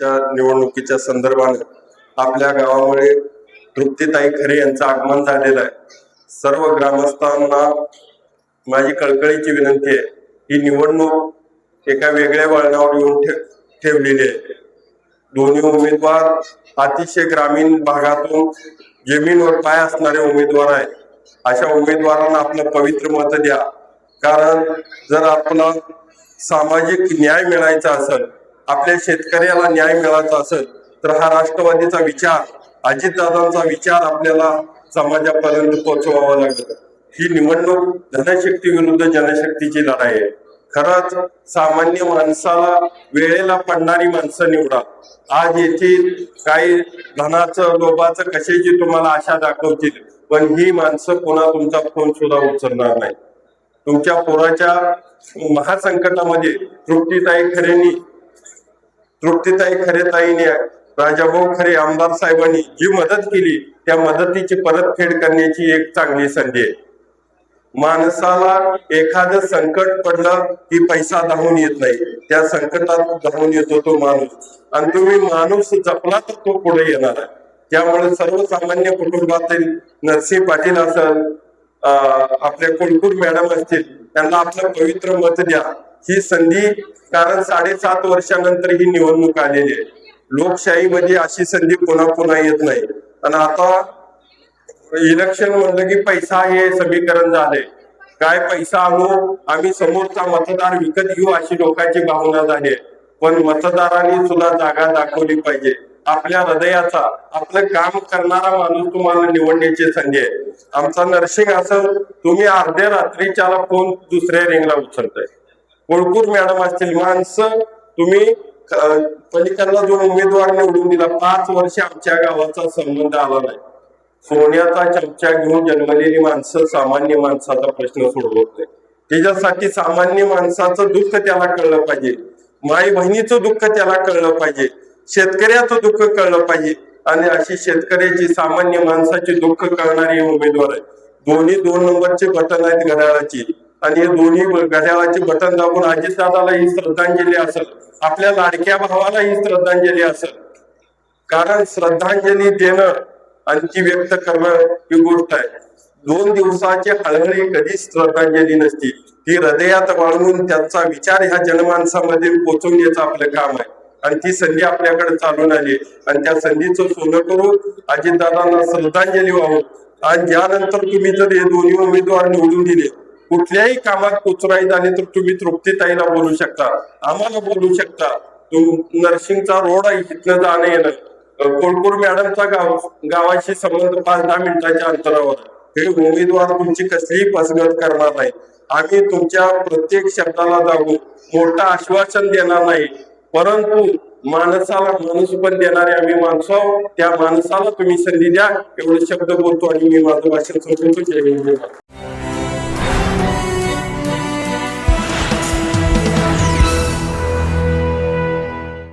परिषदेच्या निवडणुकीच्या संदर्भाने आपल्या गावामध्ये तृप्तीताई खरे यांचं आगमन झालेलं आहे. सर्व ग्रामस्थांना माझी कळकळीची विनंती आहे ही निवडणूक एका वेगळ्या वळणावर येऊन ठे ठेवलेली आहे. दोन्ही उमेदवार अतिशय ग्रामीण भागातून जमीनवर पाय असणारे उमेदवार आहेत. अशा उमेदवारांना आपलं पवित्र मत द्या. कारण जर आपला सामाजिक न्याय मिळायचा असेल आपल्या शेतकऱ्याला न्याय मिळायचा असेल तर हा राष्ट्रवादीचा विचार अजितदादांचा विचार आपल्याला समाजापर्यंत पोहोचवावा लागेल. ही निवडणूक धनशक्ती विरुद्ध जनशक्तीची लढाई आहे. खरंच सामान्य माणसाला वेळेला पडणारी माणसं निवडा. आज येथे काही धनाचं लोभाचं कशाची तुम्हाला आशा दाखवतील पण ही माणसं पुन्हा तुमचा फोन सुद्धा उचलणार नाही तुमच्या पोराच्या महासंकटामध्ये तृप्तीताई खरेंनी तृप्तीताई खरे ताईने राजाभाऊ खरे आमदार साहेबांनी जी मदत केली त्या मदतीची परतफेड करण्याची एक चांगली संधी आहे. माणसाला एखादं संकट पडलं की पैसा धावून येत नाही. त्या संकटात धावून येतो तो माणूस. आणि तुम्ही माणूस जपला तर तो पुढे येणार आहे. त्यामुळे सर्वसामान्य कुटुंबातील नरसिंह पाटील असल आपल्या कुलकुल मॅडम असतील त्यांना आपलं पवित्र मत द्या. ही संधी कारण साडेसात वर्षानंतर ही निवडणूक आलेली आहे. लोकशाहीमध्ये अशी संधी पुन्हा पुन्हा येत नाही. आणि आता इलेक्शन म्हणलं की पैसा हे समीकरण झाले काय पैसा आणू? आम्ही समोरचा मतदार विकत घेऊ अशी लोकांची भावना झाली पण मतदारांनी सुद्धा जागा दाखवली पाहिजे. आपल्या हृदयाचा आपलं काम करणारा माणूस तुम्हाला निवडण्याची संधी आहे. आमचा नर्सिंग असं तुम्ही अर्ध्या रात्रीच्याला फोन दुसऱ्या रिंगला उचलताय. होळकूर मॅडम असतील माणसं तुम्ही पलीकडला जो उमेदवार निवडून दिला पाच वर्ष आमच्या गावाचा संबंध आला नाही. सोन्याचा चमचा घेऊन जन्मलेली माणसं सामान्य माणसाचा प्रश्न सोडवत नाही त्याच्यासाठी सामान्य माणसाचं दुःख त्याला कळलं पाहिजे. माई बहिणीचं दुःख त्याला कळलं पाहिजे. शेतकऱ्याचं दुःख कळलं पाहिजे. आणि अशी शेतकऱ्याची सामान्य माणसाची दुःख कळणारी उमेदवार आहे दोन्ही दोन नंबरचे बटन आहेत घड्याळाची. आणि हे दोन्ही घड्याळाचे बटन दाबून अजितदादाला ही श्रद्धांजली असेल. आपल्या लाडक्या भावाला ही श्रद्धांजली असेल. कारण श्रद्धांजली देणं आणि ती व्यक्त करणं ही गोष्ट आहे. दोन दिवसाची हळहळी कधीच श्रद्धांजली नसती. ती हृदयात वाळवून त्यांचा विचार ह्या जनमानसामध्ये पोचवण्याचं आपलं काम आहे. आणि ती संधी आपल्याकडे चालून आली. आणि त्या संधीचं सोनं करू अजितदादांना श्रद्धांजली व्हावं आणि यानंतर तुम्ही जर हे दोन्ही उमेदवार निवडून दिले कुठल्याही कामात कुचराई झाली तर तुम्ही तृप्तीताईला बोलू शकता. आम्हाला बोलू शकता. नर्सिंगचा रोड आहे इथनं जाणं येणं. कोळपूर मॅडमचा गाव गावाशी संबंध पाच दहा मिनिटाच्या अंतरावर. हे उमेदवार तुमची कसलीही फसगत करणार नाही. आम्ही तुमच्या प्रत्येक शब्दाला जाऊन मोठं आश्वासन देणार नाही. परंतु माणसाला माणूस पण देणारे आम्ही माणसं आहोत. त्या माणसाला तुम्ही संधी द्या. एवढे शब्द बोलतो आणि मी माझं भाषण संपवतो.